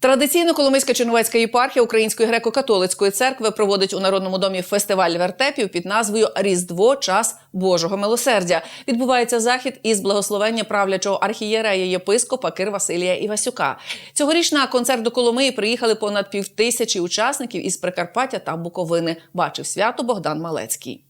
Традиційно Коломийська Чернівецька єпархія Української греко-католицької церкви проводить у Народному домі фестиваль вертепів під назвою Різдво час Божого милосердя. Відбувається захід із благословення правлячого архієрея єпископа Кир Василія Івасюка. Цьогоріч на концерт до Коломиї приїхали понад півтисячі учасників із Прикарпаття та Буковини. Бачив свято Богдан Малецький.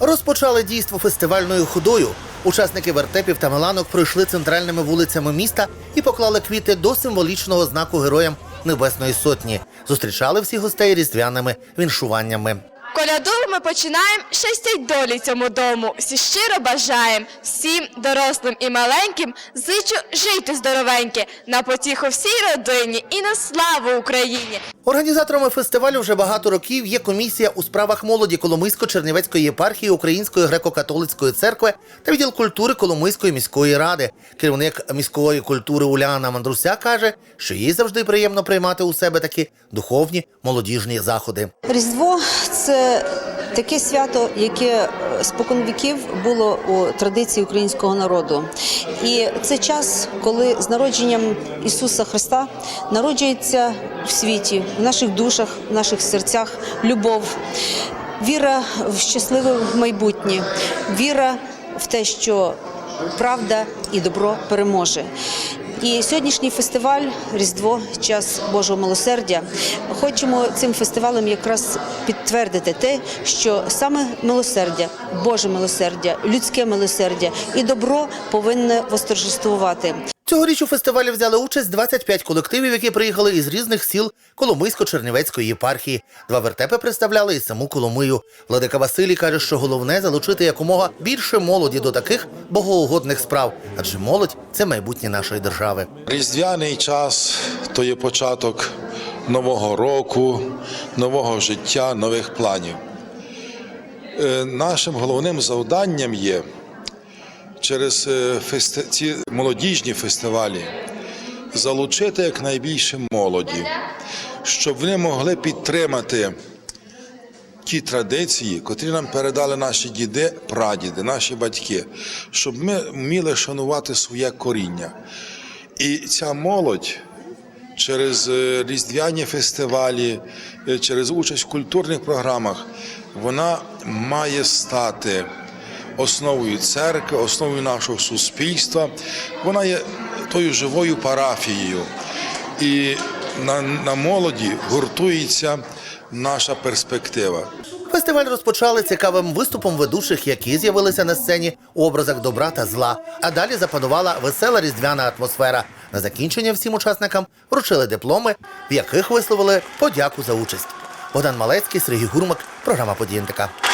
Розпочали дійство фестивальною ходою. Учасники вертепів та меланок пройшли центральними вулицями міста і поклали квіти до символічного знаку героям Небесної Сотні. Зустрічали всіх гостей різдвяними віншуваннями. Коляду ми починаємо щастять долі цьому дому. Всі щиро бажаємо всім дорослим і маленьким зичу жити здоровеньке на потіху всій родині і на славу Україні. Організаторами фестивалю вже багато років є комісія у справах молоді Коломийсько-Чернівецької єпархії Української греко-католицької церкви та відділ культури Коломийської міської ради. Керівник міської культури Уляна Мандруся каже, що їй завжди приємно приймати у себе такі духовні молодіжні заходи. Різдво це таке свято, яке е, споконвіків було у традиції українського народу. І це час, коли з народженням Ісуса Христа народжується в світі, в наших душах, в наших серцях любов, віра в щасливе майбутнє, віра в те, що правда і добро переможе. І сьогоднішній фестиваль Різдво, час Божого милосердя. Хочемо цим фестивалем якраз підтвердити те, що саме милосердя, Боже милосердя, людське милосердя і добро повинне восторжествувати. Цьогоріч у фестивалі взяли участь 25 колективів, які приїхали із різних сіл Коломийсько-Чернівецької єпархії. Два вертепи представляли і саму Коломию. Владика Василій каже, що головне залучити якомога більше молоді до таких богоугодних справ, адже молодь це майбутнє нашої держави. Різдвяний час то є початок нового року, нового життя, нових планів. Е, Нашим головним завданням є через е, фести- ці молодіжні фестивалі залучити якнайбільше молоді, щоб вони могли підтримати ті традиції, котрі нам передали наші діди, прадіди, наші батьки, щоб ми вміли шанувати своє коріння. І ця молодь через е, різдвяні фестивалі, е, через участь в культурних програмах, вона має стати основою церкви, основою нашого суспільства. Вона є тою живою парафією. І на, на молоді гуртується наша перспектива. Фестиваль розпочали цікавим виступом ведучих, які з'явилися на сцені у образах добра та зла. А далі запанувала весела різдвяна атмосфера. На закінчення всім учасникам вручили дипломи, в яких висловили подяку за участь. Богдан Малецький, Сергій Гурмак, програма «Події НТК».